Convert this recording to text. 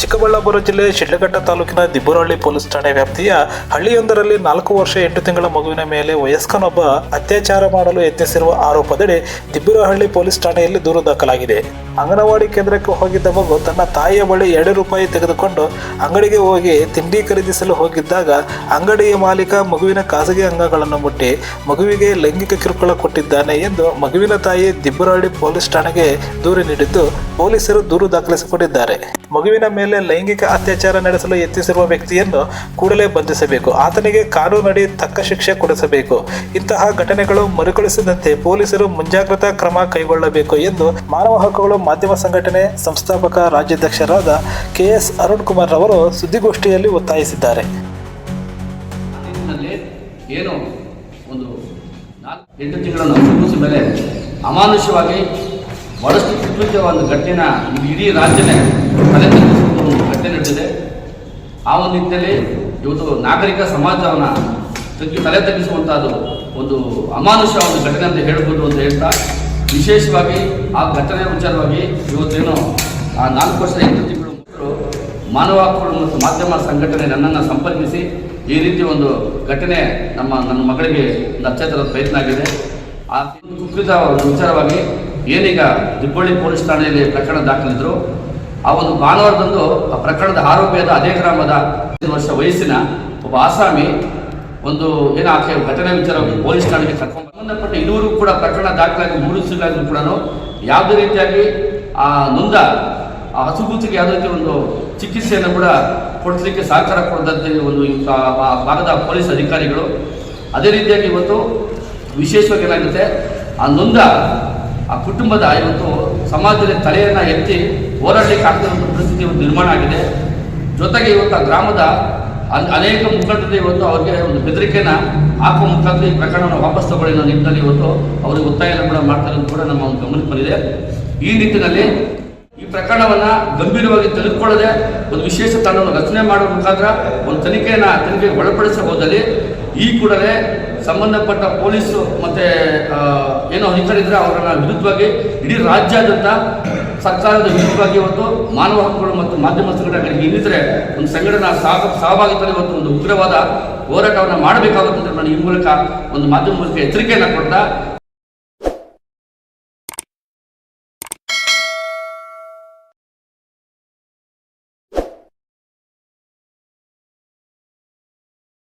ಚಿಕ್ಕಬಳ್ಳಾಪುರ ಜಿಲ್ಲೆ ಶಿಡ್ಲಘಟ್ಟ ತಾಲೂಕಿನ ದಿಬ್ಬರಹಳ್ಳಿ ಪೊಲೀಸ್ ಠಾಣೆ ವ್ಯಾಪ್ತಿಯ ಹಳ್ಳಿಯೊಂದರಲ್ಲಿ ನಾಲ್ಕು ವರ್ಷ ಎಂಟು ತಿಂಗಳ ಮಗುವಿನ ಮೇಲೆ ವಯಸ್ಕನೊಬ್ಬ ಅತ್ಯಾಚಾರ ಮಾಡಲು ಯತ್ನಿಸಿರುವ ಆರೋಪದಡಿ ದಿಬ್ಬರಹಳ್ಳಿ ಪೊಲೀಸ್ ಠಾಣೆಯಲ್ಲಿ ದೂರು ದಾಖಲಾಗಿದೆ. ಅಂಗನವಾಡಿ ಕೇಂದ್ರಕ್ಕೆ ಹೋಗಿದ್ದ ಮಗು ತನ್ನ ತಾಯಿಯ ಬಳಿ ಎರಡು ರೂಪಾಯಿ ತೆಗೆದುಕೊಂಡು ಅಂಗಡಿಗೆ ಹೋಗಿ ತಿಂಡಿ ಖರೀದಿಸಲು ಹೋಗಿದ್ದಾಗ ಅಂಗಡಿಯ ಮಾಲೀಕ ಮಗುವಿನ ಖಾಸಗಿ ಅಂಗಗಳನ್ನು ಮುಟ್ಟಿ ಮಗುವಿಗೆ ಲೈಂಗಿಕ ಕಿರುಕುಳ ಕೊಟ್ಟಿದ್ದಾನೆ ಎಂದು ಮಗುವಿನ ತಾಯಿ ದಿಬ್ಬರಾಡಿ ಪೊಲೀಸ್ ಠಾಣೆಗೆ ದೂರು ನೀಡಿದ್ದು ಪೊಲೀಸರು ದೂರು ದಾಖಲಿಸಿಕೊಂಡಿದ್ದಾರೆ. ಮಗುವಿನ ಮೇಲೆ ಲೈಂಗಿಕ ಅತ್ಯಾಚಾರ ನಡೆಸಲು ಯತ್ನಿಸಿರುವ ವ್ಯಕ್ತಿಯನ್ನು ಕೂಡಲೇ ಬಂಧಿಸಬೇಕು. ಆತನಿಗೆ ಕಾನೂನಡಿ ತಕ್ಕ ಶಿಕ್ಷೆ ಕೊಡಿಸಬೇಕು. ಇಂತಹ ಘಟನೆಗಳು ಮರುಕಳಿಸದಂತೆ ಪೊಲೀಸರು ಮುಂಜಾಗ್ರತಾ ಕ್ರಮ ಕೈಗೊಳ್ಳಬೇಕು ಎಂದು ಮಾನವ ಹಕ್ಕುಗಳು ಮಾಧ್ಯಮ ಸಂಘಟನೆ ಸಂಸ್ಥಾಪಕ ರಾಜ್ಯಾಧ್ಯಕ್ಷರಾದ ಕೆ ಎಸ್ ಅರುಣ್ ಕುಮಾರ್ ಅವರು ಸುದ್ದಿಗೋಷ್ಠಿಯಲ್ಲಿ ಒತ್ತಾಯಿಸಿದ್ದಾರೆ. ಏನು ಒಂದು ಎಂಟು ತಿಂಗಳ ಕೂಸು ಮೇಲೆ ಅಮಾನುಷವಾಗಿ ಬಹಳಷ್ಟು ಕುಟುಂಬದ ಒಂದು ಘಟನೆನ ಇಡೀ ರಾಜ್ಯನೇ ತಲೆ ಘಟನೆ ನಡೆದಿದೆ. ಆ ಒಂದು ನಿಟ್ಟಿನಲ್ಲಿ ಇವತ್ತು ನಾಗರಿಕ ಸಮಾಜವನ್ನು ತಗ್ಗಿ ತಲೆ ತಗ್ಗಿಸುವಂಥದ್ದು ಒಂದು ಅಮಾನುಷ ಒಂದು ಘಟನೆ ಅಂತ ಹೇಳ್ಬೋದು ಅಂತ ಹೇಳ್ತಾ ವಿಶೇಷವಾಗಿ ಆ ಘಟನೆ ವಿಚಾರವಾಗಿ ಇವತ್ತೇನು ಆ ನಾಲ್ಕು ವರ್ಷದ ಎಂಟು ತಿಂಗಳು ಮಾನವ ಹಕ್ಕುಗಳು ಮತ್ತು ಮಾಧ್ಯಮ ಸಂಘಟನೆ ನನ್ನನ್ನು ಸಂಪರ್ಕಿಸಿ ಈ ರೀತಿ ಒಂದು ಘಟನೆ ನಮ್ಮ, ನನ್ನ ಮಗಳಿಗೆ ನಕ್ಷತ್ರದ ಪ್ರಯತ್ನ ಆಗಿದೆ. ಆ ಒಂದು ವಿಚಾರವಾಗಿ ಏನೀಗ ದಿಬ್ಬಳ್ಳಿ ಪೊಲೀಸ್ ಠಾಣೆಯಲ್ಲಿ ಪ್ರಕರಣ ದಾಖಲಿದ್ರು. ಆ ಒಂದು ಭಾನುವಾರದಂದು ಆ ಪ್ರಕರಣದ ಆರೋಪಿಯಾದ ಅದೇ ಗ್ರಾಮದ ವರ್ಷ ವಯಸ್ಸಿನ ಒಬ್ಬ ಆಸಾಮಿ ಒಂದು ಏನ ಆಕೆ ಘಟನೆ ವಿಚಾರ ಪೊಲೀಸ್ ಠಾಣೆಗೆ ಕರ್ಕೊಂಡು ಸಂಬಂಧಪಟ್ಟ ಇದುವರೆಗೂ ಕೂಡ ಪ್ರಕರಣ ದಾಖಲಾಗಿ ಮೂರು ಕೂಡ ಯಾವುದೇ ರೀತಿಯಾಗಿ ಆ ನೊಂದ, ಆ ಹಸುಗೂತಿಗೆ ಯಾವುದೇ ರೀತಿ ಒಂದು ಚಿಕಿತ್ಸೆಯನ್ನು ಕೂಡ ಕೊಡಿಸಲಿಕ್ಕೆ ಸಹಕಾರ ಕೊಡದಂತೆ ಒಂದು ಆ ಭಾಗದ ಪೊಲೀಸ್ ಅಧಿಕಾರಿಗಳು. ಅದೇ ರೀತಿಯಾಗಿ ಇವತ್ತು ವಿಶೇಷವಾಗಿ ಏನಾಗುತ್ತೆ, ಆ ನೊಂದ, ಆ ಕುಟುಂಬದ ಇವತ್ತು ಸಮಾಜದಲ್ಲಿ ತಲೆಯನ್ನು ಎತ್ತಿ ಹೋರಾಡಲಿಕ್ಕೆ ಆಗ್ತಿರುವಂಥ ಪರಿಸ್ಥಿತಿ ಒಂದು ನಿರ್ಮಾಣ ಆಗಿದೆ. ಜೊತೆಗೆ ಇವತ್ತು ಆ ಗ್ರಾಮದ ಅನೇಕ ಮುಖಂಡರು ಇವತ್ತು ಅವರಿಗೆ ಒಂದು ಬೆದರಿಕೆನ ಹಾಕೋ ಮುಖಾಂತರ ಈ ಪ್ರಕರಣವನ್ನು ವಾಪಸ್ ತಗೊಳ್ಳಿ ಅನ್ನೋ ನಿಟ್ಟಿನಲ್ಲಿ ಇವತ್ತು ಅವರಿಗೆ ಒತ್ತಾಯನ ಕೂಡ ಮಾಡ್ತಾರೆ ಅಂತ ಕೂಡ ನಮ್ಮ ಒಂದು ಗಮನಕ್ಕೆ ಬಂದಿದೆ. ಈ ನಿಟ್ಟಿನಲ್ಲಿ ಈ ಪ್ರಕರಣವನ್ನ ಗಂಭೀರವಾಗಿ ತೆಗೆದುಕೊಳ್ಳದೆ ಒಂದು ವಿಶೇಷ ತಂಡವನ್ನು ರಚನೆ ಮಾಡುವ ಮುಖಾಂತರ ಒಂದು ತನಿಖೆಯನ್ನು ತನಿಖೆಗೆ ಒಳಪಡಿಸಬಹುದಲ್ಲಿ ಈ ಕೂಡಲೇ ಸಂಬಂಧಪಟ್ಟ ಪೊಲೀಸು ಮತ್ತೆ ಅಧಿಕಾರಿದ್ರೆ ಅವರನ್ನ ವಿರುದ್ಧವಾಗಿ ಇಡೀ ರಾಜ್ಯಾದ್ಯಂತ ಸರ್ಕಾರದ ವಿರುದ್ಧವಾಗಿ ಇವತ್ತು ಮಾನವ ಹಕ್ಕುಗಳು ಮತ್ತು ಮಾಧ್ಯಮ ಸಂಘಟನೆಗಳಿಗೆ ಒಂದು ಸಂಘಟನಾ ಸಹ ಸಹಭಾಗಿತ್ವದಲ್ಲಿ ಇವತ್ತು ಒಂದು ಉಗ್ರವಾದ ಹೋರಾಟವನ್ನು ಮಾಡಬೇಕಾಗುತ್ತೆ ನಾನು ಈ ಮೂಲಕ ಒಂದು ಮಾಧ್ಯಮ ಮೂಲಕ ಎಚ್ಚರಿಕೆಯನ್ನು ಕೊಡ್ತಾ